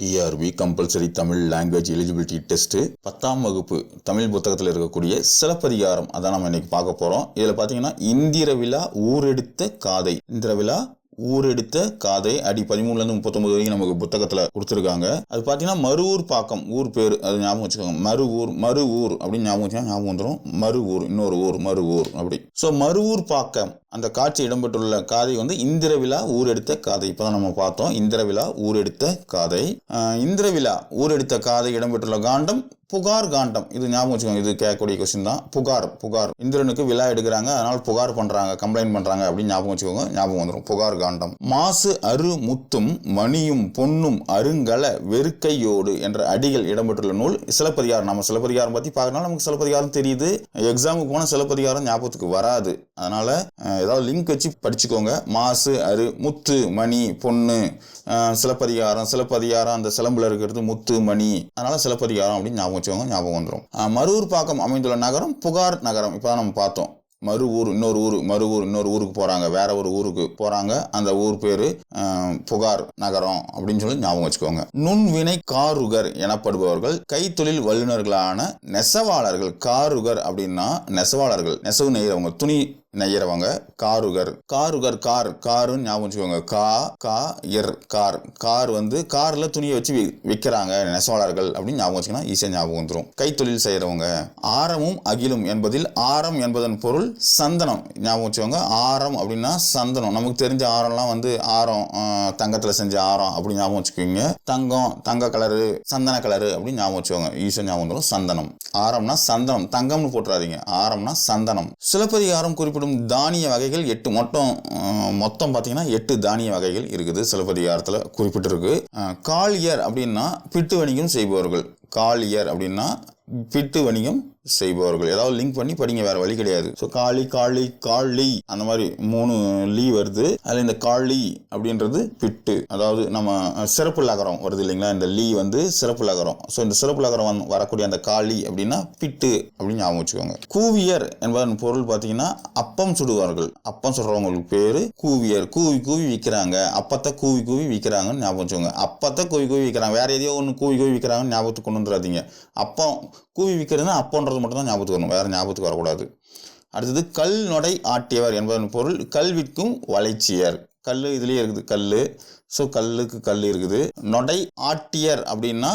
TRB compulsory Tamil language eligibility test பத்தாம் வகுப்பு தமிழ் புத்தகத்தில் இருக்கக்கூடிய சிலப்பதிகாரம். அதான் நம்ம இன்னைக்கு பார்க்க போகிறோம் இதில் பார்த்தீங்கன்னா இந்திர விழா ஊரெடுத்த காதை. இந்திர விழா ஊரெடுத்த காதை. அடி பதிமூணுலேருந்து முப்பத்தொம்பது வரைக்கும் நமக்கு புத்தகத்தில் கொடுத்துருக்காங்க. அது பார்த்தீங்கன்னா மருவூர் பாக்கம் ஊர் பேர் அது ஞாபகம் வச்சுக்கோங்க. மறு ஊர் மறு ஊர் அப்படின்னு ஞாபகம் வச்சுக்கோங்க ஞாபகம் வந்துடும் மறு ஊர் இன்னொரு ஊர் மறு ஊர் அப்படி. ஸோ மருவூர் பாக்கம் அந்த காட்சி இடம்பெற்றுள்ள காதை வந்து இந்திர விழா ஊரெடுத்த காதை. இப்போ தான் நம்ம பார்த்தோம். இந்திர விழா ஊரெடுத்த காதை. இந்திர விழா ஊரெடுத்த காதை இடம்பெற்றுள்ள காண்டம் புகார் காண்டம். இது ஞாபகம் வச்சுக்கோங்க. இது கேட்கக்கூடிய கொஸ்டின் தான். புகார் புகார். இந்திரனுக்கு விழா எடுக்கிறாங்க. அதனால் புகார் பண்ணுறாங்க கம்ப்ளைண்ட் பண்ணுறாங்க அப்படின்னு ஞாபகம் வச்சுக்கோங்க. ஞாபகம் வந்துடும் புகார் காண்டம். மாசு அரு முத்தும் மணியும் பொன்னும் அருங்கல வெறுக்கையோடு என்ற அடிகள் இடம்பெற்றுள்ள நூல். சிலப்பதிகாரம். நம்ம சிலப்பதிகாரம் பற்றி பார்க்கறனால நமக்கு சிலப்பதிகாரம் தெரியுது. எக்ஸாமுக்கு போனால் சிலப்பதிகாரம் ஞாபகத்துக்கு வராது. அதனால் ஏதாவது லிங்க் வச்சு படிச்சுக்கோங்க. மாசு அரு முத்து மணி பொண்ணு சிலப்பதிகாரம் சிலப்பதிகாரம் அந்த சிலம்புல இருக்கிறது முத்து மணி அதனால சிலப்பதிகாரம் அப்படின்னு ஞாபகம் வச்சுக்கோங்க ஞாபகம் வந்துடும் மறுவூர் பாக்கம் அமைந்துள்ள நகரம் புகார் நகரம். இப்போ நம்ம பார்த்தோம். மறு ஊர் இன்னொரு ஊர் மறு ஊர் இன்னொரு ஊருக்கு போகிறாங்க வேற ஒரு ஊருக்கு போகிறாங்க அந்த ஊர் பேர் புகார் நகரம் அப்படின்னு சொல்லி ஞாபகம் வச்சுக்கோங்க. நுண்வினை காருகர் எனப்படுபவர்கள் கைத்தொழில் வல்லுநர்களான நெசவாளர்கள். காருகர் அப்படின்னா நெசவாளர்கள். நெசவு நெய்யறவங்க துணி நெய்யறவங்க. காருகர். காருகர் கார். காருன்னு ஞாபகம் வச்சுக்கோங்க. கா கா எர் கார். கார் வந்து கார்ல துணியை வச்சு வி- விற்கிறாங்க நெசவாளர்கள் அப்படின்னு ஞாபகம் வச்சுக்கணும் ஈஸியாக ஞாபகம் வந்துடும் கைத்தொழில் செய்கிறவங்க ஆரமும் அகிலும் என்பதில் ஆரம் என்பதன் பொருள் சந்தனம். ஞாபகம் வச்சுக்கோங்க. ஆரம் அப்படின்னா சந்தனம். நமக்கு தெரிஞ்ச ஆரம்லாம் வந்து ஆரம் தங்கத்தில் செஞ்ச ஆரம் அப்படி ஞாபகம் வச்சுக்கோங்க தங்கம் தங்க கலரு சந்தன கலரு அப்படின்னு ஞாபகம் வச்சுக்கோங்க. ஈஸியாக ஞாபகம் வந்துடும் சந்தனம். ஆரம்னா சந்தனம். தங்கம்னு போட்டுறாதீங்க. ஆரம்னா சந்தனம். சிலப்பதிகாரம் குறிப்பிட்ட குறிப்பிடும் தானிய வகைகள் எட்டு மொத்தம் மொத்தம் பார்த்தீங்கன்னா எட்டு தானிய வகைகள் இருக்குது. சிலப்பதிகாரத்தில் குறிப்பிட்டிருக்கு. கால் காளியர் அப்படின்னா பிட்டு வணிகம் செய்பவர்கள். காளியர் அப்படின்னா பிட்டு வணிகம் செய்பவர்கள். ஏதாவது லிங்க் பண்ணி படிங்க வேற வழி கிடையாது. ஸோ காளி காளி காளி அந்த மாதிரி மூணு லீ வருது. அதில் இந்த காளி அப்படின்றது பிட்டு. அதாவது நம்ம சிறப்பு லகரம் வருது இல்லைங்களா? இந்த லீ வந்து சிறப்பு லகரம். ஸோ இந்த சிறப்பு லகரம் வரக்கூடிய அந்த காளி அப்படின்னா பிட்டு அப்படின்னு ஞாபகம் வச்சுக்கோங்க. கூவியர் என்பதன் பொருள் பார்த்தீங்கன்னா அப்பம் சுடுவார்கள். அப்பம் சுடுறவங்களுக்கு பேர் கூவியர். கூவி கூவி விற்கிறாங்க. அப்பத்தை கூவி கூவி விற்கிறாங்கன்னு ஞாபகம் வச்சுக்கோங்க. அப்பத்தை கூவி கூவி விற்கிறாங்க. வேற எதையோ ஒன்று கூவி கூவி விற்கிறாங்கன்னு ஞாபகத்துக்கு கொண்டு வந்துடாதீங்க. அப்பம் கூவி விற்கிறதுனா அப்போன்றது மட்டும் தான் ஞாபகத்துக்கு வரணும். வேறு ஞாபகத்துக்கு வரக்கூடாது. அடுத்தது கல் நொடை ஆட்டியவர் என்பதன் பொருள் கல்விக்கும் வளைச்சியர் கல் இதுலேயே இருக்குது கல் ஸோ கல்லுக்கு கல் இருக்குது. நொடை ஆட்டியர் அப்படின்னா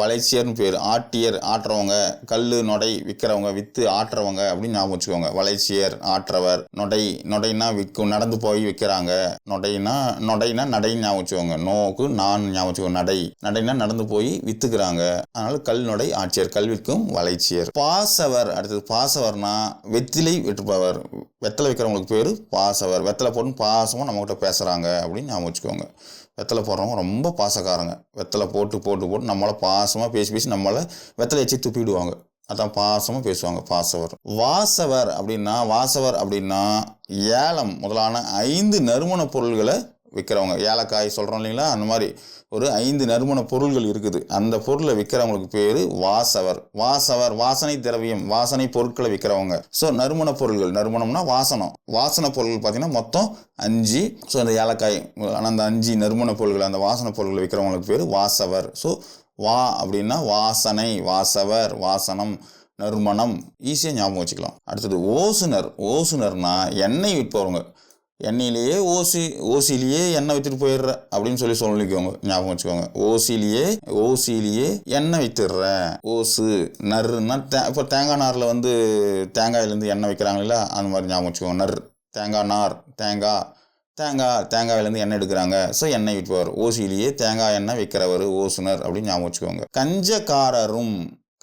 வளைச்சியர்னு பேர். ஆட்டியர் ஆட்டுறவங்க. கல் நொடை விற்கிறவங்க விற்று ஆட்டுறவங்க அப்படின்னு ஞாபகம் வச்சுக்கோங்க. வளைச்சியர் ஆற்றவர் நொடை நொடைனா விற்கும் நடந்து போய் விற்கிறாங்க நொடைனா நொடைனா நடைன்னு ஞாபகம் வச்சுக்கோங்க. நோக்கு நான் ஞாபகம் வச்சுக்கோங்க. நடை. நடைனா நடந்து போய் விற்றுக்கிறாங்க அதனால கல் நொடை ஆட்சியர் கல்விக்கும் வளைச்சியர். பாசவர் அடுத்தது பாசவர்னா வெத்திலை வெட்டுப்பவர் வெத்தலை விற்கிறவங்களுக்கு பேர் பாசவர். வெத்தலை போட்டு பாசமாக நம்மகிட்ட பேசுகிறாங்க அப்படின்னு ஞாபகம் வச்சுக்கோங்க. வெத்தலை போடுறவங்க ரொம்ப பாசக்காரங்க. வெத்தலை போட்டு போட்டு போட்டு நம்மளை பாசமாக பேசி பேசி நம்மளை வெத்தலை வச்சு துப்பிடுவாங்க. அதான் பாசமாக பேசுவாங்க பாசவர். வாசவர் அப்படின்னா வாசவர் அப்படின்னா ஏலம் முதலான ஐந்து நறுமண பொருள்களை விற்கிறவங்க ஏலக்காய் சொல்கிறோம் இல்லைங்களா? அந்த மாதிரி ஒரு ஐந்து நறுமண பொருள்கள் இருக்குது. அந்த பொருளை விற்கிறவங்களுக்கு பேர் வாசவர். வாசவர் வாசனை திரவியம் வாசனை பொருட்களை விற்கிறவங்க ஸோ நறுமண பொருள்கள். நறுமணம்னா வாசனம். வாசனை பொருள்கள் பார்த்தீங்கன்னா மொத்தம் அஞ்சு. ஸோ அந்த ஏலக்காய் அந்த அஞ்சு நறுமண பொருள்கள் அந்த வாசனை பொருட்களை விற்கிறவங்களுக்கு பேர் வாசவர். ஸோ வா அப்படின்னா வாசனை வாசவர் வாசனம் நறுமணம். ஈஸியாக ஞாபகம் வச்சுக்கலாம். அடுத்தது ஓசுனர். ஓசுனர்னா எண்ணெய் விற்பவங்க. எண்ணெயிலேயே ஓசி ஓசிலேயே எண்ணெய் வித்துட்டு போயிடுற அப்படின்னு சொல்லி சொல்லிக்கோங்க ஞாபகம் வச்சுக்கோங்க. ஓசிலேயே ஓசிலேயே எண்ணெய் வித்துடுறேன் ஓசு நறுன்னா தே இப்போ தேங்காய் நாரில் வந்து தேங்காயிலேருந்து எண்ணெய் வைக்கிறாங்க அந்த மாதிரி ஞாபகம் வச்சுக்கோங்க. நர் தேங்காய் நார் தேங்காய் தேங்காய் தேங்காயிலேருந்து எண்ணெய் எடுக்கிறாங்க. ஸோ எண்ணெய் விற்பவர் ஓசிலேயே தேங்காய் எண்ணெய் விற்கிறவர் ஓசுனர் அப்படின்னு ஞாபகம் வச்சுக்கோங்க. கஞ்சக்காரரும்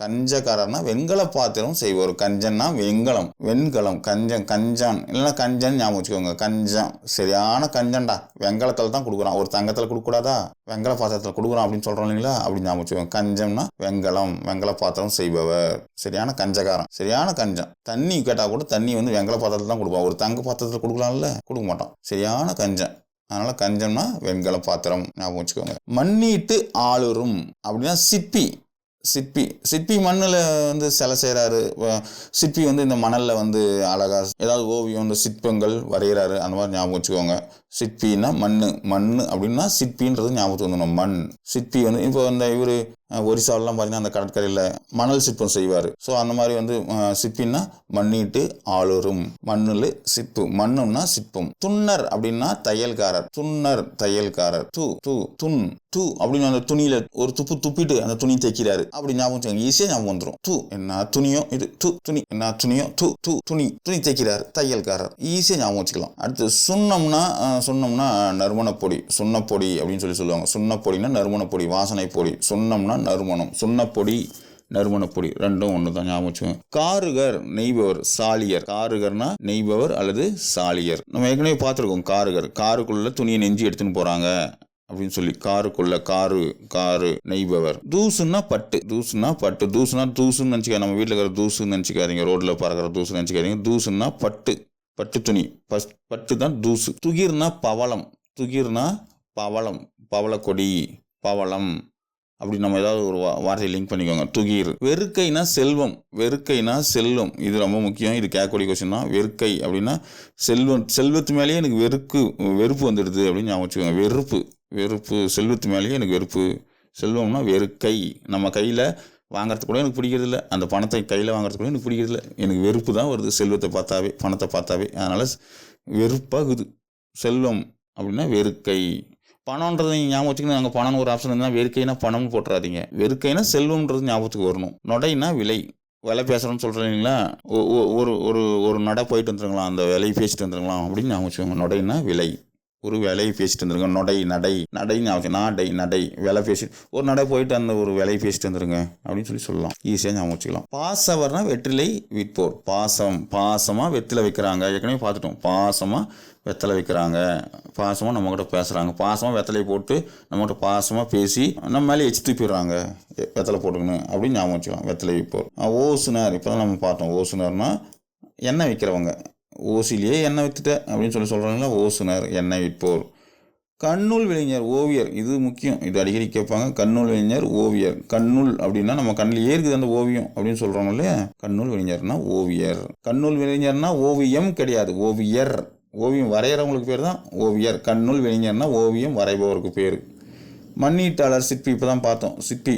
கஞ்சக்காரர்னா வெண்கல பாத்திரம் செய்வோர். கஞ்சன்னா வெண்கலம். வெண்கலம் கஞ்சம் கஞ்சான். இல்லைன்னா கஞ்சன் ஞாபகம் வச்சுக்கோங்க. கஞ்சம். சரியான கஞ்சன்டா. வெங்கலத்தில் தான் கொடுக்குறான். ஒரு தங்கத்தில் கொடுக்கூடாதா வெங்கல பாத்திரத்தில் கொடுக்குறான் அப்படின்னு சொல்கிறோம் இல்லைங்களா? அப்படி ஞாபகம் வச்சுக்கோங்க. கஞ்சம்னா வெங்கலம் வெங்கல பாத்திரம் செய்பவர். சரியான கஞ்சக்காரன். சரியான கஞ்சம் தண்ணி கேட்டால் கூட தண்ணி வந்து வெங்கல பாத்திரத்தில் தான் கொடுப்பான். ஒரு தங்க பாத்திரத்தில் கொடுக்கலாம்ல? கொடுக்க மாட்டான். சரியான கஞ்சம் அதனால கஞ்சம்னா வெண்கல பாத்திரம் ஞாபகம் வச்சுக்கோங்க. மண்ணீட்டு ஆளுரும். அப்படின்னா சிப்பி. சிற்பி சிற்பி மண்ணில் வந்து சிலை செய்கிறாரு சிற்பி வந்து இந்த மணலில் வந்து அழகா ஏதாவது ஓவியம் இந்த சிற்பங்கள் வரைகிறாரு அந்த மாதிரி ஞாபகம் வச்சுக்கோங்க. சிற்பின்னா மண் மண் அப்படின்னா சிற்பின்றது ஞாபகத்துக்கு வந்துடும் மண். சிற்பி வந்து இப்போ இந்த இவர் ஒரிசாலெலாம் பார்த்தீங்கன்னா அந்த கடற்கரையில் மணல் சிற்பம் செய்வார். ஸோ அந்த மாதிரி வந்து அஹ், சிற்பின்னா மண்ணிட்டு ஆளுறும் மண்ணில் சிப்பு. மண்ணும்னா சிற்பம் துன்னர் அப்படின்னா தையல்காரர். துன்னர் தையல்காரர். து து துண் து அப்படின்னு அந்த துணியில ஒரு துப்பு துப்பிட்டு அந்த துணி தைக்கிறாரு அப்படி ஞாபகம் ஈஸியாக ஞாபகம் வந்துடும் து என்ன துணியோ இது து துணி. என்ன துணியோ து து துணி. துணி தைக்கிறார் தையல்காரர். ஈஸியாக ஞாபகம் வச்சுக்கலாம். அடுத்து சுண்ணம்னா சுண்ணம்னா நறுமணப்பொடி சுண்ணப்பொடி அப்படின்னு சொல்லி சொல்லுவாங்க. சுண்ணப்பொடினா நறுமணப்பொடி வாசனை பொடி. சுண்ணம்னா நறுமணம். சுண்ணப்பொடி நறுமணப்பொடி ரெண்டும் ஒன்று தான் ஞாபகம் வச்சுக்கோங்க. காருகர் நெய்பவர் சாலியர். காருகர்னா நெய்பவர் அல்லது சாலியர். நம்ம ஏற்கனவே பார்த்துருக்கோம் காருகர். காருக்குள்ள துணியை நெஞ்சு எடுத்துன்னு போகிறாங்க அப்படின்னு சொல்லி. காருக்குள்ள காரு காரு நெய்பவர். தூசுன்னா பட்டு. தூசுன்னா பட்டு. தூசுனா தூசுன்னு நினச்சிக்க நம்ம வீட்டில் இருக்கிற தூசுன்னு நினச்சிக்காதீங்க. ரோட்டில் பறக்கிற தூசுன்னு நினச்சிக்காதீங்க. தூசுன்னா பட்டு. பட்டு துணி. பட்டு தான் தூசு. துகிர்னா பவளம். துகிர்னா பவளம். பவளக்கொடி. பவளம். அப்படி நம்ம ஏதாவது ஒரு வா- வார்த்தையை லிங்க் பண்ணிக்கோங்க. துகீர். வெறுக்கைனா செல்வம். வெறுக்கைனா செல்வம். இது ரொம்ப முக்கியம். இது கேட்கக்கூடிய கொஸ்டின் தான். வெறுக்கை அப்படின்னா செல்வம் செல்வத்து மேலேயே எனக்கு வெறுக்கு வெறுப்பு வந்துடுது அப்படின்னு ஞாபகம் வச்சுக்கோங்க. வெறுப்பு. வெறுப்பு செல்வத்து மேலேயே எனக்கு வெறுப்பு. செல்வம்னா வெறுக்கை. நம்ம கையில் வாங்குறது கூட எனக்கு பிடிக்கிறதில்ல அந்த பணத்தை கையில் வாங்குறது கூட எனக்கு பிடிக்கிறதில்ல எனக்கு வெறுப்பு தான் வருது. செல்வத்தை பார்த்தாவே பணத்தை பார்த்தாவே. அதனால் வெறுப்பாகுது. செல்வம் அப்படின்னா வெறுக்கை. பணம்ன்றதை நீங்கள் ஞாபகம் வச்சுக்கணும். அங்கே பணம்னு ஒரு ஆப்ஷன் இருந்தால் வெறுக்கைனா பணம்னு போட்டுறாதீங்க. வெறுக்கைனா செல்வம்ன்றது ஞாபகத்துக்கு வரணும். நொடைனா விலை. விலை பேசுகிறோன்னு சொல்கிறீங்களா ஒரு ஒரு ஒரு நடை போயிட்டு வந்துருங்களா அந்த விலையை பேசிட்டு வந்துருங்களா அப்படின்னு ஞாபகம் வச்சுக்கோங்க. நொடைனா விலை. ஒரு விலையை பேசிட்டு வந்துருங்க. நொடை நடை. நடை ஞாபகம் நாடை நடை. விலை பேசி ஒரு நடை போயிட்டு அந்த ஒரு விலையை பேசிட்டு வந்துருங்க அப்படின்னு சொல்லி சொல்லலாம். ஈஸியாக ஞாபகம் வச்சுக்கலாம். பாசவர்னா வெற்றிலை விற்போர். பாசம் பாசமாக வெற்றிலை வைக்கிறாங்க. ஏற்கனவே பார்த்துட்டோம். பாசமாக வெத்தலை வைக்கிறாங்க. பாசமாக நம்மக்கிட்ட பேசுகிறாங்க பாசமாக வெத்தலையை போட்டு நம்மகிட்ட பாசமாக பேசி நம்ம மேலே எச்சு தூப்பிடுறாங்க வெத்தலை போட்டுக்கணும் அப்படின்னு ஞாபகம் வச்சுக்கலாம் வெத்தலை விற்போர் ஓசுனார் ஓசுனர். இப்போ தான் நம்ம பார்த்தோம். ஓசுனார்னா எண்ணெய் விற்கிறவங்க ஓசிலேயே எண்ணெய் விற்றுட்டேன் அப்படின்னு சொல்லி சொல்கிறாங்களா ஓசுனர் எண்ணெய் விற்போர். கண்ணூல் விளைஞர் ஓவியர். இது முக்கியம். இது அடிக்கடி கேட்பாங்க. கண்ணூல் விளைஞர் ஓவியர். கண்ணூல் அப்படின்னா நம்ம கண்ணில் ஏற்குது அந்த ஓவியம் அப்படின்னு சொல்கிறோம் இல்லையா? கண்ணூல் விளைஞர்னா ஓவியர். கண்ணூல் விளைஞர்னா ஓவியம் கிடையாது. ஓவியர். ஓவியம் வரைகிறவங்களுக்கு பேர் தான் ஓவியர். கண்ணுள் விளைஞர்னா ஓவியம் வரைபவருக்கு பேர். மண்ணீட்டாளர் சிற்பி இப்போ தான் பார்த்தோம். சிற்பி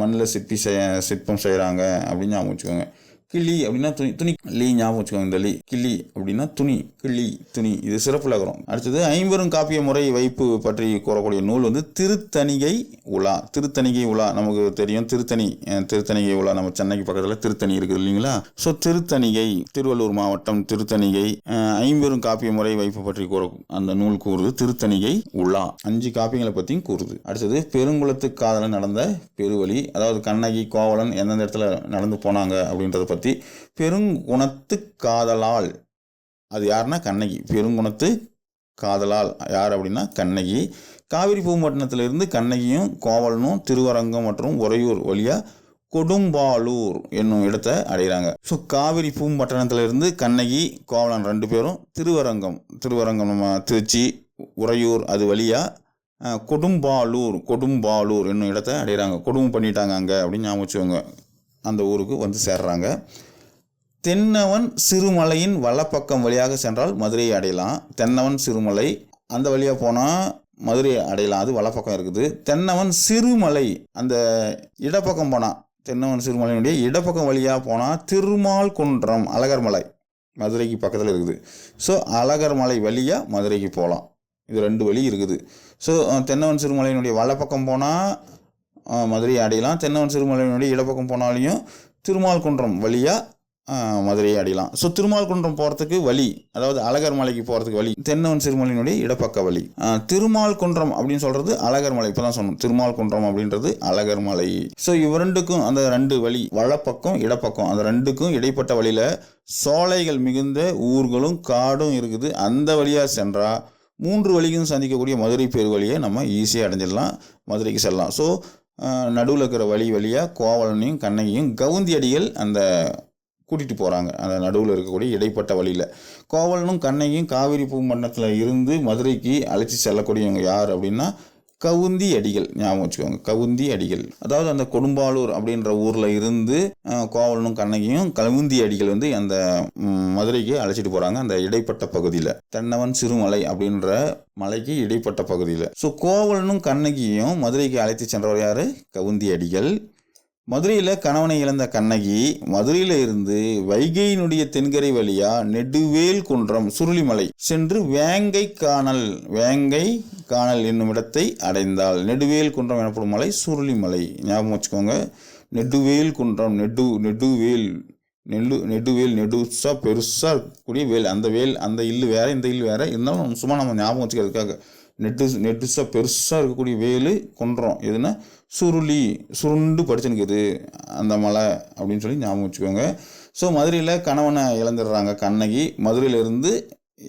மண்ணில் சிற்பி செய்ய சிற்பம் செய்கிறாங்க அப்படின்னு ஞாபகம் வச்சுக்கோங்க. கிளி அப்படின்னா துணி துணி லீ ஞாபகம் வச்சுக்கோங்க இந்த லீ கிளி அப்படின்னா துணி கிளி துணி. இது சிறப்பு லகரம் அடுத்தது ஐம்பெரும் காப்பிய முறை வைப்பு பற்றி கூறக்கூடிய நூல் வந்து திருத்தணிகை உலா. திருத்தணிகை உலா நமக்கு தெரியும். திருத்தணி திருத்தணிகை உலா. நம்ம சென்னைக்கு பக்கத்தில் திருத்தணி இருக்குது இல்லைங்களா? ஸோ திருத்தணிகை திருவள்ளூர் மாவட்டம் திருத்தணிகை ஐம்பெரும் காப்பிய முறை வைப்பு பற்றி கூற அந்த நூல் கூறுது திருத்தணிகை உலா. அஞ்சு காப்பியங்களை பற்றியும் கூறுது. அடுத்தது பெருங்குளத்து காதலன் நடந்த பெருவழி. அதாவது கண்ணகி கோவலன் எந்தெந்த இடத்துல நடந்து போனாங்க அப்படின்றத பற்றி பெருங்குணத்து காதலால் அது யாருன்னா கண்ணகி. பெருங்குணத்து காதலால் யார் அப்படின்னா கண்ணகி. காவிரி பூம்பட்டினத்திலிருந்து கண்ணகியும் கோவலனும் திருவரங்கம் மற்றும் உறையூர் வழியாக கொடும்பாலூர் என்னும் இடத்தை அடைகிறாங்க. ஸோ காவிரி பூம்பட்டினத்திலிருந்து கண்ணகி கோவலன் ரெண்டு பேரும் திருவரங்கம் திருவரங்கம் நம்ம திருச்சி உறையூர் அது வழியாக கொடும்பாலூர் கொடும்பாலூர் என்னும் இடத்தை அடைகிறாங்க. கொடுமை பண்ணிட்டாங்க அங்கே அப்படின்னு ஞாபகம் வச்சுக்கோங்க. அந்த ஊருக்கு வந்து சேர்றாங்க. தென்னவன் சிறுமலையின் வலப்பக்கம் வழியாக சென்றால் மதுரையை அடையலாம். தென்னவன் சிறுமலை அந்த வழியாக போனால் மதுரையை அடையலாம். அது வலப்பக்கம் இருக்குது. தென்னவன் சிறுமலை அந்த இடப்பக்கம் போனால் தென்னவன் சிறுமலையினுடைய இடப்பக்கம் வழியாக போனால் திருமால் குன்றம் அழகர் மலை மதுரைக்கு பக்கத்தில் இருக்குது. ஸோ அழகர் மலை வழியாக மதுரைக்கு போகலாம் இது ரெண்டு வழி இருக்குது. ஸோ தென்னவன் சிறுமலையினுடைய வலப்பக்கம் போனால் மதுரையை அடையலாம் தென்னவன் சிறுமலையினுடைய இடப்பக்கம் போனாலையும் திருமால் குன்றம் வழியாக மதுரையை அடையலாம் ஸோ திருமால் குன்றம் போகிறதுக்கு வழி அதாவது அழகர் மலைக்கு போகிறதுக்கு வழி தென்னவன் சிறுமலையினுடைய இடப்பக்க வழி. திருமால் குன்றம் அப்படின்னு சொல்கிறது அழகர் மலை இப்போ தான் சொன்னோம். திருமால் குன்றம் அப்படின்றது அழகர் மலை. ஸோ இவ்விரண்டுக்கும் அந்த ரெண்டு வழி வலப்பக்கம் இடப்பக்கம் அந்த ரெண்டுக்கும் இடைப்பட்ட வழியில் சோலைகள் மிகுந்த ஊர்களும் காடும் இருக்குது. அந்த வழியாக சென்றால் மூன்று வழிகளும் சந்திக்கக்கூடிய மதுரை பேர் வழியை நம்ம ஈஸியாக அடைஞ்சிடலாம். மதுரைக்கு செல்லலாம். ஸோ நடுவில் இருக்கிற வழி வழியாக கோவலனையும் கண்ணகியும் கவுந்தி அடிகள் அந்த கூட்டிகிட்டு போகிறாங்க அந்த நடுவில் இருக்கக்கூடிய இடைப்பட்ட வழியில். கோவலனும் கண்ணகியும் காவிரி பூமண்டலத்தில் இருந்து மதுரைக்கு அழைச்சி செல்லக்கூடியவங்க யார் அப்படின்னா கவுந்தி அடிகள் ஞாபகம் வச்சுக்கோங்க கவுந்தி அடிகள். அதாவது அந்த கொடும்பாலூர் அப்படின்ற ஊரில் இருந்து கோவலனும் கண்ணகியும் கவுந்தி அடிகள் வந்து அந்த மதுரைக்கு அழைச்சிட்டு போகிறாங்க அந்த இடைப்பட்ட பகுதியில். தென்னவன் சிறுமலை அப்படின்ற மலைக்கு இடைப்பட்ட பகுதியில். ஸோ கோவலனும் கண்ணகியும் மதுரைக்கு அழைத்து சென்றவர் யார்? கவுந்தி அடிகள். மதுரையில் கணவனை இழந்த கண்ணகி மதுரையில் இருந்து வைகையினுடைய தென்கரை வழியா நெடுவேல் குன்றம் சுருளிமலை சென்று வேங்கை காணல் வேங்கை காணல் என்னும் இடத்தை அடைந்தாள். நெடுவேல் குன்றம் எனப்படும் மலை சுருளிமலை. ஞாபகம் வச்சுக்கோங்க. நெடுவேல் குன்றம் நெடு நெடுவேல் நெல்லு நெடுவேல் நெடுசா பெருசாக இருக்கக்கூடிய வேல். அந்த வேல் அந்த இல்லு வேற இந்த இல்லு வேற. இருந்தாலும் நம்ம சும்மா நம்ம ஞாபகம் வச்சுக்கிறதுக்காக நெட்டு நெட்டுசாக பெருசாக இருக்கக்கூடிய வேலு கொன்றோம். எதுனா சுருளி சுருண்டு படிச்சுனுக்குது அந்த மலை அப்படின்னு சொல்லி ஞாபகம் வச்சுக்கோங்க. ஸோ மதுரையில் கணவனை இழந்துடுறாங்க கண்ணகி. மதுரையிலிருந்து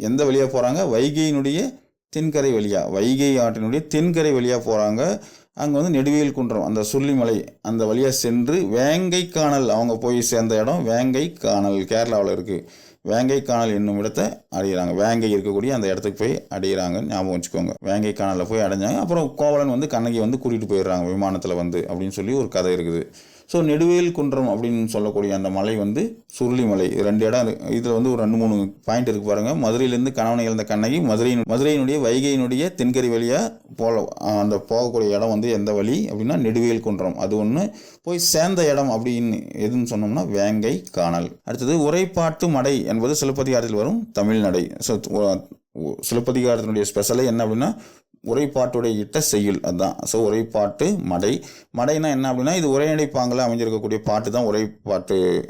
எந்த வழியாக போகிறாங்க வைகையினுடைய தென்கரை வழியாக வைகை ஆற்றினுடைய தென்கரை வழியாக போகிறாங்க அங்கே வந்து நெடுவேல் குன்றம் அந்த சுருளிமலை அந்த வழியாக சென்று வேங்கை காணல் அவங்க போய் சேர்ந்த இடம் வேங்கை காணல் கேரளாவில் இருக்குது வேங்கை கானல் என்னும் இடத்தை அடையிறாங்க. வேங்கை இருக்கக்கூடிய அந்த இடத்துக்கு போய் அடையிறாங்கன்னு ஞாபகம் வச்சுக்கோங்க. வேங்கை கானலில் போய் அடைஞ்சாங்க. அப்புறம் கோவலன் வந்து கண்ணகி வந்து கூட்டிகிட்டு போயிடுறாங்க. விமானத்தில் வந்து அப்படின்னு சொல்லி ஒரு கதை இருக்குது. ஸோ நெடுவேல் குன்றம் அப்படின்னு சொல்லக்கூடிய அந்த மலை வந்து சுருளிமலை இது ரெண்டு இடம் இதில் வந்து ஒரு ரெண்டு மூணு பாயிண்ட் இருக்கு பாருங்கள் மதுரையிலேருந்து கணவனை இழந்த கண்ணகி மதுரையின் மதுரையினுடைய வைகையினுடைய தென்கரை வழியாக போல அந்த போகக்கூடிய இடம் வந்து எந்த வழி அப்படின்னா நெடுவேல் குன்றம். அது ஒன்று போய் சேர்ந்த இடம் அப்படின்னு எதுன்னு சொன்னோம்னா வேங்கை காணல். அடுத்தது உரைப்பாட்டு மடை என்பது சிலப்பதிகாரத்தில் வரும் தமிழ்நடை. ஸோ சிலப்பதிகாரத்தினுடைய ஸ்பெஷலே என்ன அப்படின்னா உரைப்பாட்டுடைய இட்ட செய்யுள் அதுதான் ஸோ உரைப்பாட்டு மடை. மடைனா என்ன அப்படின்னா இது உரைநடை பாங்கில் அமைஞ்சிருக்கக்கூடிய பாட்டு தான் உரைப்பாட்டு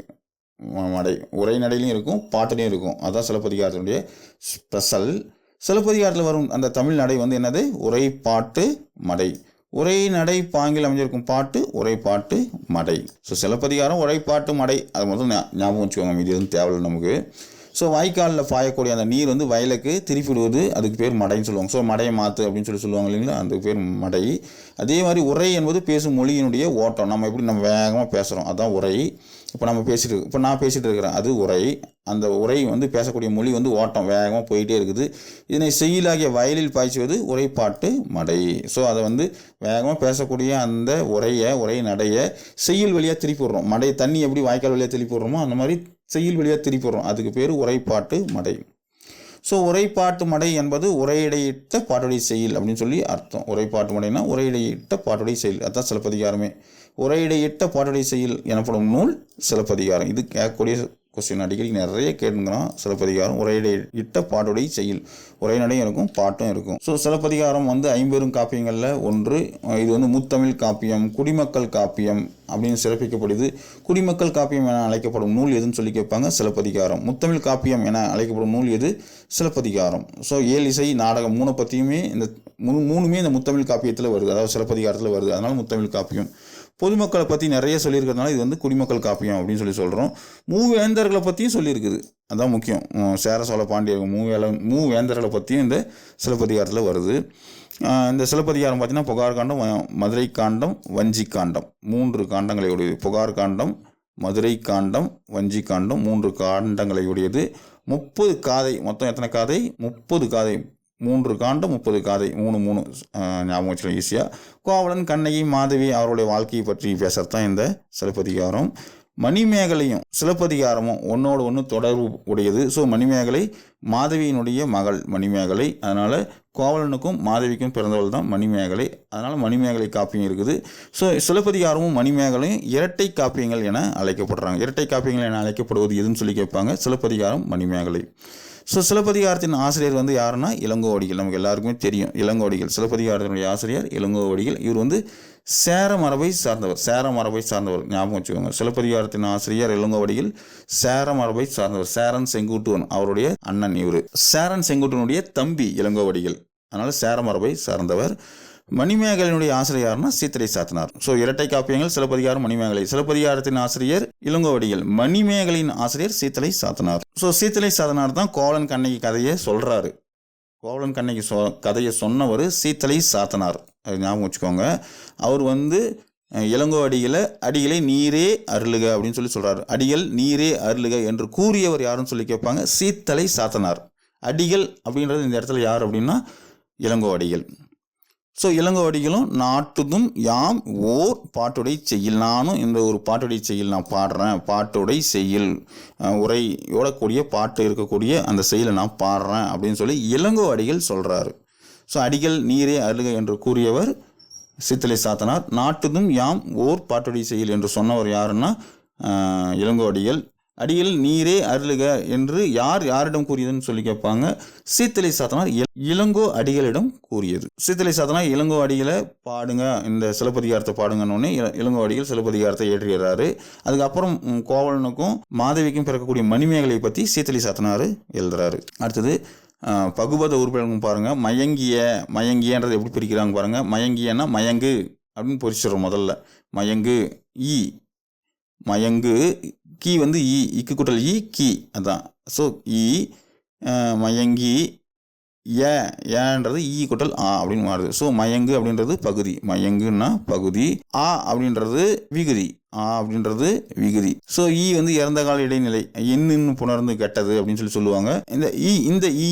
மடை. உரைநடையிலையும் இருக்கும் பாட்டுலையும் இருக்கும். அதுதான் சிலப்பதிகாரத்தினுடைய ஸ்பெஷல். சிலப்பதிகாரத்தில் வரும் அந்த தமிழ் நடை வந்து என்னது? உரைப்பாட்டு மடை. உரைநடை பாங்கில் அமைஞ்சிருக்கும் பாட்டு உரைப்பாட்டு மடை. ஸோ சிலப்பதிகாரம் உரைப்பாட்டு மடை. அது மட்டும் ஞா- ஞாபகம் வச்சுக்கோங்க இது எதுவும் தேவையில்லை நமக்கு. ஸோ வாய்க்காலில் பாயக்கூடிய அந்த நீர் வந்து வயலுக்கு திருப்பி விடுவது அதுக்கு பேர் மடைன்னு சொல்லுவாங்க. ஸோ மடையை மாற்று அப்படின்னு சொல்லி சொல்லுவாங்க இல்லைங்களா? அதுக்கு பேர் மடை. அதே மாதிரி உரை என்பது பேசும் மொழியினுடைய ஓட்டம். நம்ம எப்படி நம்ம வேகமாக பேசுகிறோம் அதுதான் உரை. இப்போ நம்ம பேசிட்டு இப்போ நான் பேசிகிட்டு இருக்கிறேன். அது உரை. அந்த உரை வந்து பேசக்கூடிய மொழி வந்து ஓட்டம். வேகமாக போயிட்டே இருக்குது. இதனை செய்யலாகிய வயலில் பாய்ச்சுவது உரைப்பாட்டு மடை. ஸோ அதை வந்து வேகமாக பேசக்கூடிய அந்த உரையை உரை நடையை செய்யுள் வழியாக திருப்பி விடுறோம். மடை தண்ணி எப்படி வாய்க்கால் வழியாக திருப்பி விடுறோமோ அந்த மாதிரி செய்யுள் வழியாக திருப்பி விடுறோம் அதுக்கு பேர் உரைப்பாட்டு மடை. ஸோ உரைப்பாட்டு மடை என்பது உரையிடையிட்ட பாட்டுடைய செயல் அப்படின்னு சொல்லி அர்த்தம். உரைப்பாட்டு மடைனா உரையிடையிட்ட பாட்டுடைய செயல் அதான் சிலப்பதிகாரமே. உரையிடையிட்ட பாட்டுடைய செயல் எனப்படும் நூல் சிலப்பதிகாரம். இது கேட்கக்கூடிய கொஸ்டின் அடிக்கடி நிறைய கேட்டுங்கன்னா சிலப்பதிகாரம் உரையடை இட்ட பாட்டுடைய செயல் உரைநடையும் இருக்கும் பாட்டும் இருக்கும். ஸோ சிலப்பதிகாரம் வந்து ஐம்பெரும் காப்பியங்களில் ஒன்று. இது வந்து முத்தமிழ் காப்பியம் குடிமக்கள் காப்பியம் அப்படின்னு சிறப்பிக்கப்படுது. குடிமக்கள் காப்பியம் என அழைக்கப்படும் நூல் எதுன்னு சொல்லி கேட்பாங்க? சிலப்பதிகாரம். முத்தமிழ் காப்பியம் என அழைக்கப்படும் நூல் எது? சிலப்பதிகாரம். ஸோ ஏழு இசை நாடகம் மூணு பற்றியுமே இந்த மூணு மூணுமே இந்த முத்தமிழ் காப்பியத்தில் வருது. அதாவது சிலப்பதிகாரத்தில் வருது. அதனால் முத்தமிழ் காப்பியம். பொதுமக்களை பற்றி நிறைய சொல்லியிருக்கிறதுனால இது வந்து குடிமக்கள் காப்பியம் அப்படின்னு சொல்லி சொல்கிறோம் மூவேந்தர்களை பற்றியும் சொல்லியிருக்குது. அதான் முக்கியம். சேர சோழ பாண்டியர்கள் மூவேல மூவேந்தர்களை பற்றியும் இந்த சிலப்பதிகாரத்தில் வருது. இந்த சிலப்பதிகாரம் பார்த்தீங்கன்னா புகார் காண்டம் மதுரை காண்டம் வஞ்சி காண்டம். மூன்று காண்டங்களை உடையது புகார் காண்டம் மதுரை காண்டம் வஞ்சி காண்டம் மூன்று காண்டங்களை உடையது முப்பது காதை மொத்தம் எத்தனை காதை? முப்பது காதை மூன்று காண்டம் முப்பது காதை மூணு மூணு ஞாபகம் வச்சுக்கலாம் ஈஸியாக கோவலன் கண்ணகி மாதவி அவருடைய வாழ்க்கையை பற்றி பேசுறது தான் இந்த சிலப்பதிகாரம். மணிமேகலையும் சிலப்பதிகாரமும் ஒன்னோடு ஒன்று தொடர்பு உடையது. ஸோ மணிமேகலை மாதவியினுடைய மகள் மணிமேகலை. அதனால் கோவலனுக்கும் மாதவிக்கும் பிறந்தவள் தான் மணிமேகலை. அதனால் மணிமேகலை காப்பியம் இருக்குது. ஸோ சிலப்பதிகாரமும் மணிமேகலையும் இரட்டை காப்பியங்கள் என அழைக்கப்படுறாங்க. இரட்டை காப்பியங்கள் என அழைக்கப்படுவது எதுன்னு சொல்லி கேட்பாங்க. சிலப்பதிகாரம் மணிமேகலை. ஸோ சிலப்பதிகாரத்தின் ஆசிரியர் வந்து யாருன்னா? இளங்கோவடிகள் நமக்கு எல்லாருக்குமே தெரியும். இளங்கோவடிகள் சிலப்பதிகாரத்தினுடைய ஆசிரியர் இளங்கோவடிகள் இவர் வந்து சேர மரபை சார்ந்தவர். சேர மரபை சார்ந்தவர். ஞாபகம் வச்சுக்கோங்க. சிலப்பதிகாரத்தின் ஆசிரியர் இளங்கோவடிகள் சேர மரபை சார்ந்தவர். சேரன் செங்குட்டுவன். அவருடைய அண்ணன் இவர். சேரன் செங்குட்டுவனுடைய தம்பி இளங்கோவடிகள் அதனால் சேர மரபை சார்ந்தவர். மணிமேகலையினுடைய ஆசிரியர் யாருன்னா சீத்திரை சாத்தனார் ஸோ இரட்டை காப்பியங்கள் சிலப்பதிகாரம் மணிமேகலை. சிலப்பதிகாரத்தின் ஆசிரியர் இளங்கோவடிகள். மணிமேகலையின் ஆசிரியர் சீத்தலை சாத்தனார் ஸோ சீத்தலை சாத்தனார் தான் கோவலன் கண்ணகி கதையை சொல்கிறாரு கோவலன் கண்ணகி சொ கதையை சொன்னவர் சீத்தலை சாத்தனார் அது ஞாபகம் வச்சுக்கோங்க. அவர் வந்து இளங்கோ அடிகளை அடிகளை நீரே அருளுக அப்படின்னு சொல்லி சொல்கிறார் அடிகள் நீரே அருளுக என்று கூறியவர் யாருன்னு சொல்லி கேட்பாங்க? சீத்தலை சாத்தனார் அடிகள் அப்படின்றது இந்த இடத்துல யார் அப்படின்னா இளங்கோ அடிகள் ஸோ இளங்கோவடிகளும் நாட்டுதும் யாம் ஓர் பாட்டுடை செய்யில். நானும் இந்த ஒரு பாட்டுடை செய்யில் நான் பாடுறேன். பாட்டுடை செய்யில். அஹ், பாட்டு இருக்கக்கூடிய அந்த செய்யலை நான் பாடுறேன் அப்படின்னு சொல்லி இளங்கோவடிகள் சொல்கிறாரு ஸோ அடிகள் நீரே அருக என்று கூறியவர் சித்தலை சாத்தனார். நாட்டுதும் யாம் ஓர் பாட்டுடை செய்யில் என்று சொன்னவர் யாருன்னா இளங்கோ இளங்கோவடிகள் அடியில் நீரே அருளுக என்று யார் யாரிடம் கூறியதுன்னு சொல்லி கேட்பாங்க. சீத்தலை சாத்தனார் இளங்கோ அடிகளிடம் கூறியது. சீத்தலை சாத்தனார் இளங்கோ அடிகளை பாடுங்க இந்த சிலப்பதிகாரத்தை பாடுங்கன்னு இள- இளங்கோ அடிகள் சிலப்பதிகாரத்தை ஏற்றுகிறாரு. அதுக்கப்புறம் கோவலனுக்கும் மாதவிக்கும் பிறக்கக்கூடிய மணிமேகலை பற்றி சீத்தலை சாத்தனார் எழுதுறாரு. அடுத்தது பகுபத உறுப்பினர்கள் பாருங்க மயங்கிய மயங்கியன்றது எப்படி பிரிக்கிறாங்க பாருங்க மயங்கியன்னா மயங்கு அப்படின்னு பொறிச்சிடுறோம் முதல்ல. மயங்கு ஈ மயங்கு கீ வந்து ஈ இக்கு குட்டல் ஈ கீ. அதான். ஸோ ஈ மயங்கி ஏ ஏன்றது ஈ குட்டல் ஆ அப்படின்னு மாறுது. ஸோ மயங்கு அப்படின்றது பகுதி. மயங்குன்னா பகுதி. ஆ அப்படின்றது விகுதி. ஆ அப்படின்றது விகுதி. ஸோ ஈ e வந்து இறந்த கால இடைநிலை என்னன்னு புணர்ந்து கெட்டது அப்படின்னு சொல்லி சொல்லுவாங்க. இந்த இ இந்த e,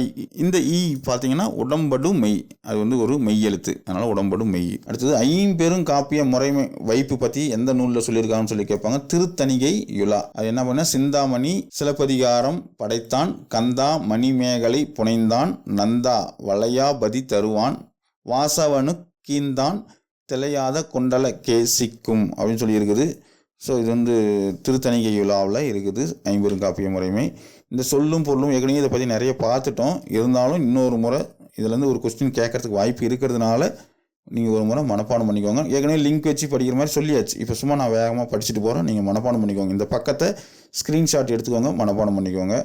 இ, இந்த இ பார்த்தீங்கன்னா உடம்படு மெய். அது வந்து ஒரு மெய் எழுத்து. அதனால உடம்படு மெய். அடுத்தது ஐம்பெரும் காப்பிய முறைமை வைப்பு பற்றி எந்த நூலில் சொல்லியிருக்காங்கன்னு சொல்லி கேட்பாங்க. திருத்தணிகை யுலா. அது என்ன பண்ண? சிந்தாமணி சிலப்பதிகாரம் படைத்தான். கந்தா மணிமேகலை புனைந்தான். நந்தா வளையாபதி தருவான். வாசவனு கீந்தான். திளையாத குண்டல கேசிக்கும் அப்படின்னு சொல்லி இருக்குது ஸோ இது வந்து திருத்தணிகை விழாவில் இருக்குது. ஐம்பெரும் காப்பிய முறைமை. இந்த சொல்லும் பொருளும் ஏற்கனவே இதை பற்றி நிறைய பார்த்துட்டோம். இருந்தாலும் இன்னொரு முறை இதுலேருந்து ஒரு கொஸ்டின் கேட்கறதுக்கு வாய்ப்பு இருக்கிறதுனால நீங்கள் ஒரு முறை மனப்பாடம் பண்ணிக்கோங்க. ஏற்கனவே லிங்க் வச்சு படிக்கிற மாதிரி சொல்லியாச்சு. இப்போ சும்மா நான் வேகமாக படிச்சுட்டு போகிறேன் நீங்கள் மனப்பாடம் பண்ணிக்கோங்க. இந்த பக்கத்தை ஸ்க்ரீன்ஷாட் எடுத்துக்கோங்க. மனப்பாடம் பண்ணிக்கோங்க.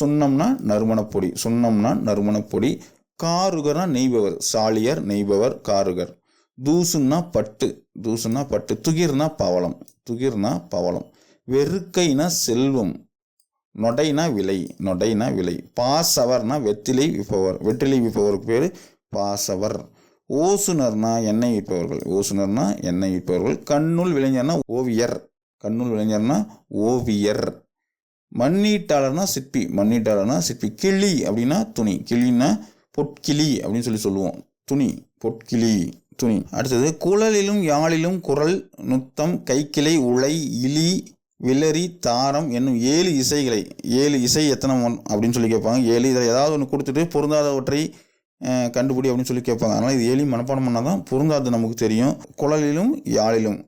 சுண்ணம்னா நறுமணப்பொடி. சுண்ணம்னா நறுமணப்பொடி. காருகர்னா நெய்பவர். சாலியர் நெய்பவர் காருகர். தூசுன்னா பட்டு தூசுன்னா பட்டு துகிர்னா பவளம் துகிர்னா பவளம். வெறுக்கைனா செல்வம் நொடைனா விலை நொடைனா விலை. பாசவர்னா வெத்திலை விற்பவர் வெற்றிலை விற்பவருக்கு பேர் பாசவர். ஓசுனர்னா எண்ணெய் விற்பவர்கள் ஓசுனர்னா எண்ணெய் விற்பவர்கள். கண்ணுள் விளைஞர்னா ஓவியர் கண்ணுள் விளைஞர்னா ஓவியர். மண்ணீட்டாளர்னா சிற்பி மண்ணீட்டாளர்னா சிற்பி. கிளி அப்படின்னா துணி கிளின்னா பொற்கிளி அப்படின்னு சொல்லி சொல்லுவோம். துணி பொற்கிளி. துணி. அடுத்தது குழலிலும் யாழிலும் குரல் நுத்தம் கைக்கிளை உலை இலி விலரி தாரம் என்னும் ஏழு இசைகளை ஏழு இசை எத்தனை ஒன் அப்படின்னு சொல்லி கேட்பாங்க. ஏழு இதில் ஏதாவது ஒன்று கொடுத்துட்டு பொருந்தாதவற்றை கண்டுபிடி அப்படின்னு சொல்லி கேட்பாங்க. அதனால் இது ஏழையும் மனப்பாடம் பண்ணால் தான் பொருந்தாது நமக்கு தெரியும். குழலிலும் யாழிலும்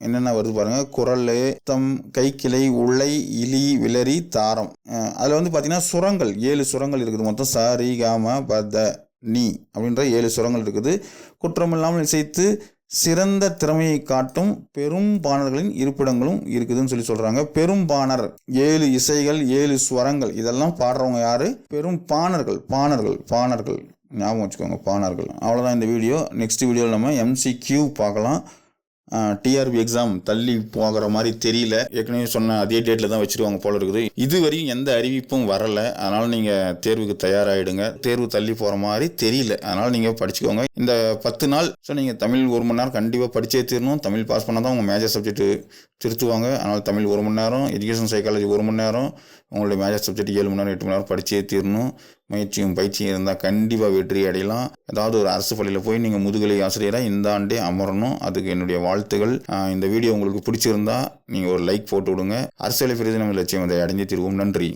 என்னென்ன வருது பாருங்கள் குரல் தம் கைக்கிளை உளை இலி விலரி தாரம். அதில் வந்து பார்த்திங்கன்னா சுரங்கள் ஏழு சுரங்கள் இருக்குது. மொத்தம் சாரி காம பத நீ அப்படின்ற ஏழு சுரங்கள் இருக்குது. குற்றமில்லாமல் இசைத்து சிறந்த திறமையை காட்டும் பெரும் பாணர்களின் இருப்பிடங்களும் இருக்குதுன்னு சொல்லி சொல்றாங்க. பெரும் பாணர் ஏழு இசைகள் ஏழு ஸ்வரங்கள் இதெல்லாம் பாடுறவங்க யாரு? பெரும் பாணர்கள் பாணர்கள் பாணர்கள். ஞாபகம் வச்சுக்கோங்க பாணர்கள். அவ்வளோதான் இந்த வீடியோ. நெக்ஸ்ட் வீடியோவில் நம்ம எம்சிக்யூ பார்க்கலாம். டிஆர்பி எக்ஸாம் தள்ளி போகிற மாதிரி தெரியல. ஏற்கனவே சொன்ன அதே டேட்டில் தான் வச்சுருவாங்க போல இருக்குது. இதுவரையும் எந்த அறிவிப்பும் வரல. அதனால் நீங்கள் தேர்வுக்கு தயாராகிடுங்க தேர்வு தள்ளி போகிற மாதிரி தெரியல. அதனால் நீங்கள் படிச்சுக்கோங்க. இந்த பத்து நாள் ஸோ நீங்கள் தமிழ் ஒரு மணி நேரம் கண்டிப்பாக படிச்சே தீரணும். தமிழ் பாஸ் பண்ணால் தான் உங்கள் மேஜர் சப்ஜெக்ட் திருத்துவாங்க. அதனால் தமிழ் ஒரு மணி நேரம் எஜுகேஷன் சைக்காலஜி ஒரு மணி நேரம் உங்களுடைய மேஜர் சப்ஜெக்ட் ஏழு மணி நேரம் எட்டு மணி நேரம் படிச்சே தீரணும். முயற்சியும் பயிற்சியும் இருந்தால் கண்டிப்பாக வெற்றி அடையலாம். ஏதாவது ஒரு அரசு பள்ளியில் போய் நீங்கள் முதுகலை ஆசிரியராக இந்த ஆண்டே அமரணும். அதுக்கு என்னுடைய வாழ்த்துகள். இந்த வீடியோ உங்களுக்கு பிடிச்சிருந்தா நீங்கள் ஒரு லைக் போட்டு விடுங்க. அரசியலை பெரிது நம்ம லட்சியம் அதை அடைஞ்சு தீர்வோம். நன்றி.